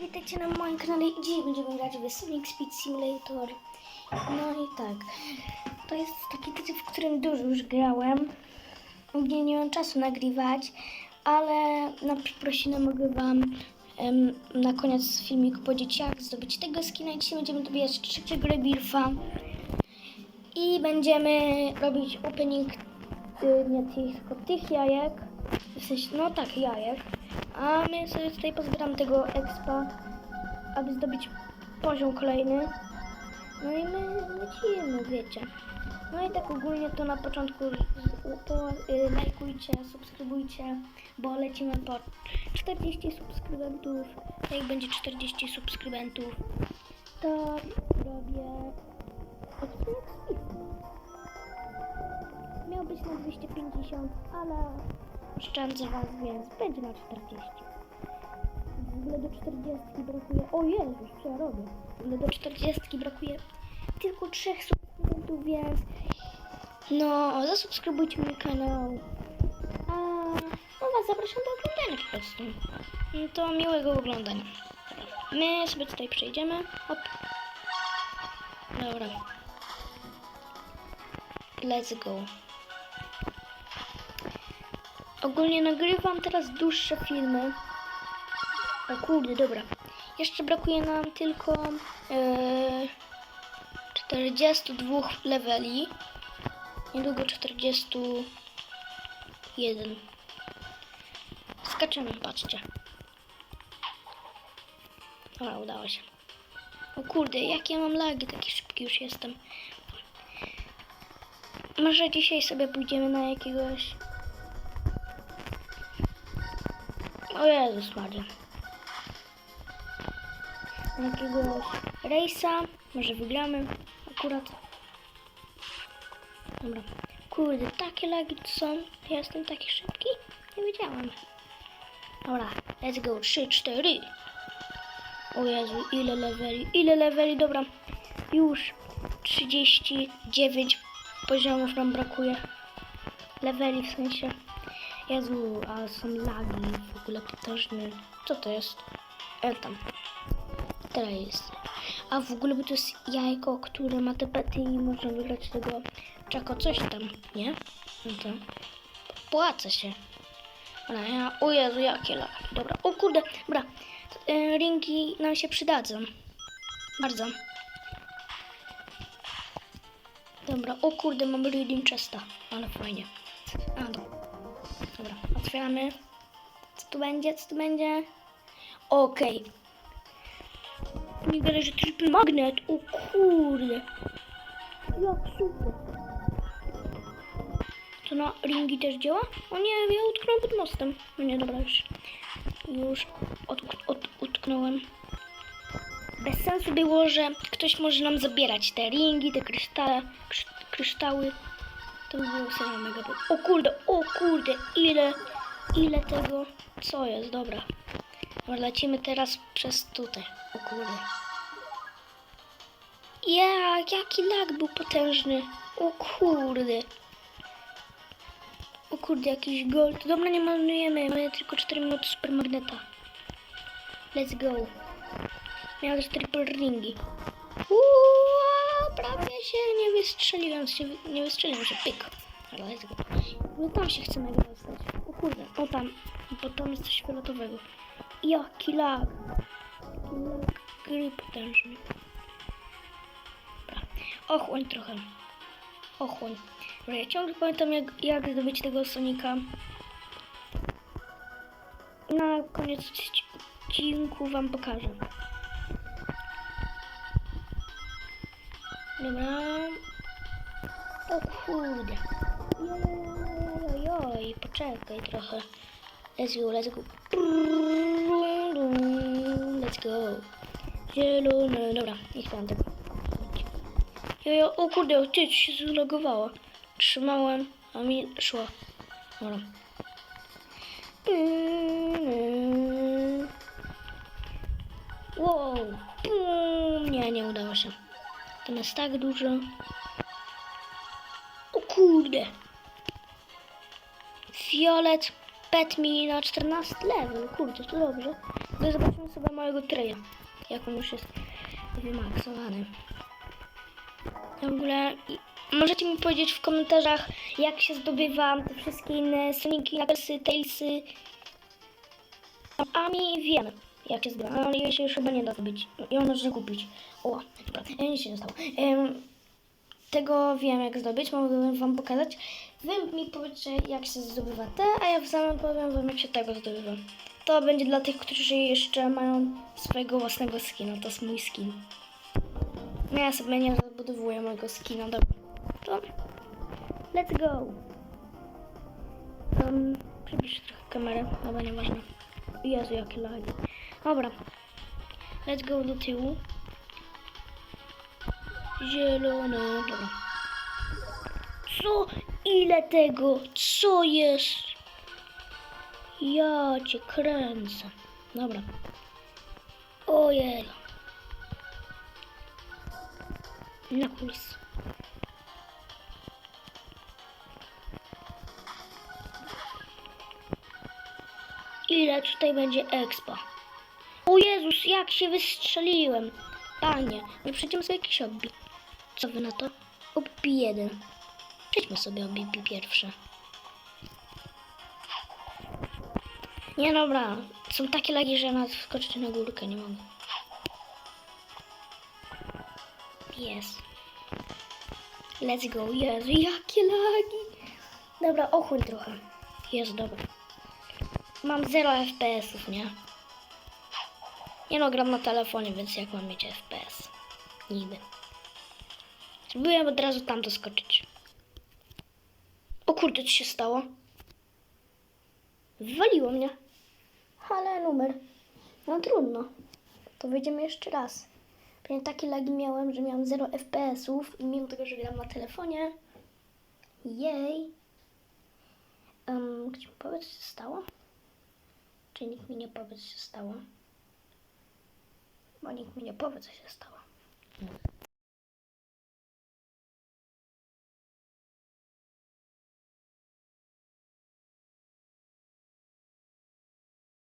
Witajcie na moim kanale i dzisiaj będziemy grać w Sonic Speed Simulator. No i tak, to jest taki tytuł, w którym dużo już grałem. Nie, nie mam czasu nagrywać, ale na przeprosiny mogę Wam em, na koniec filmiku powiedzieć jak zdobyć tego skina dzisiaj będziemy dobijać trzeciego rebirfa. I będziemy robić opening y, nie tych, tylko tych jajek. W sensie, no tak, jajek. A my sobie tutaj pozbieramy tego expa, aby zdobyć poziom kolejny. No i my lecimy, wiecie. No i tak ogólnie to na początku y, lajkujcie, subskrybujcie, bo lecimy po 40 subskrybentów. Jak będzie 40 subskrybentów, to robię odcinek z Miał być na 250, ale oszczędzę Was, więc będzie na 40. W ogóle do 40 brakuje. O Jezus, co ja robię? W ogóle do 40 brakuje tylko 3 subskrybentów, więc no, zasubskrybujcie mój kanał. A no Was zapraszam do oglądania po prostu. No to miłego oglądania. My sobie tutaj przejdziemy. Hop. Dobra. Let's go. Ogólnie nagrywam teraz dłuższe filmy. O kurde, dobra. Jeszcze brakuje nam tylko e, 42 leveli. Niedługo 41. Skaczemy, patrzcie. Dobra, udało się. O kurde, jakie mam lagi, taki szybki już jestem. Może dzisiaj sobie pójdziemy na jakiegoś O Jezus Maria. Jakiegoś rejsa. Może wygramy akurat. Dobra. Kurde, takie lagi tu są. Ja jestem taki szybki? Nie wiedziałam. Dobra, let's go. 3, 4. O Jezu, ile leveli, ile leveli, dobra. Już 39 poziomów nam brakuje. Leveli w sensie. Jezu, a są lagi w ogóle potężne. Co to jest? E, tam. Teraz jest. A w ogóle bo to jest jajko, które ma te pety i można wygrać tego czako coś tam, nie? No to płaca się. Ale ja, o Jezu, jakie lagi. Dobra, o kurde, dobra. E, ringi nam się przydadzą. Bardzo. Dobra, o kurde, mamy reading chesta. Ale fajnie. A, dobra. Otwieramy. Co tu będzie? Co tu będzie? Okej. Nie gadaj, że triple magnet. O kurde. Jak super. To na ringi też działa? O nie, ja utknąłem pod mostem. No nie, dobra, już. Już od, od, utknąłem. Bez sensu było, że ktoś może nam zabierać te ringi, te kryształy. kryształy. To by było serio mega. O kurde, o kurde, ile, ile tego, co jest, dobra. Lecimy teraz przez tutaj, o kurde. Ja, jaki lag był potężny, o kurde. O kurde, jakiś gold. Dobra, nie marnujemy, mamy tylko 4 minuty supermagneta. Let's go. Miałem triple ringi. Uuu, prawie się nie wystrzeliłem, się, nie wystrzeliłem się, pyk. Ale let's go. No tam się chcę mega dostać. Kurde, o tam, bo tam jest coś fioletowego. Jaki lag. Lag gry potężny. Dobra, ochłoń trochę. Ochłoń. Dobra, ja ciągle pamiętam jak, jak zdobyć tego Sonika. Na koniec odcinku wam pokażę. Dobra. O kurde. Jojojojoj, poczekaj trochę. Let's go, let's go. Let's go. Zielone, dobra, nie chciałam tego. Jojo, o kurde, ty się zlogowało. Trzymałem, a mi szło. Dobra. Wow, nie, nie udało się. Tam jest tak dużo. O kurde. Fiolet. pet mi na 14 level. Kurde, to dobrze. No zobaczymy sobie mojego treja. Jak on już jest wymaksowany. W ogóle i- możecie mi powiedzieć w komentarzach, jak się zdobywa te wszystkie inne Soniki, Knucklesy, Tailsy. A mi wiemy, jak się zdobywa. Ale jej się już chyba nie da zdobyć. Ją można kupić. O, dobra, e, nic się nie stało. Em, tego wiem, jak zdobyć, mogę wam pokazać. Wy mi powiecie, jak się zdobywa te, a ja w samym powiem wam, jak się tego zdobywa. To będzie dla tych, którzy jeszcze mają swojego własnego skina. To jest mój skin. No ja sobie nie zabudowuję mojego skina, dobra. To let's go. Um, przybliż trochę kamerę, dobra, nieważne. Jezu, jakie lagi. Dobra. Let's go do tyłu. Zielona, dobra. Co? Ile tego? Co jest? Ja cię kręcę. Dobra. Ojej. Na kulis. Ile tutaj będzie expa? O Jezus, jak się wystrzeliłem. Panie, nie przejdziemy sobie jakiś obbi. Co na to? Obbi jeden. Przejdźmy sobie obbi pierwsze. Nie dobra, są takie lagi, że nawet wskoczyć na górkę nie mogę. Jest. Let's go. Jezu, jakie lagi. Dobra, ochłoń trochę. Jest, dobra. Mam 0 FPS-ów, nie? Nie no, gram na telefonie, więc jak mam mieć FPS? Nigdy. Spróbuję od razu tam doskoczyć. O kurde, co się stało? Wywaliło mnie. Ale numer. No trudno. To wyjdziemy jeszcze raz. Pewnie takie lagi miałem, że miałem 0 FPS-ów mimo tego, że gram na telefonie. Jej. Um, gdzie mi powiedz, co się stało? Czy nikt mi nie powie, co się stało? Bo nikt mi nie powie, co się stało.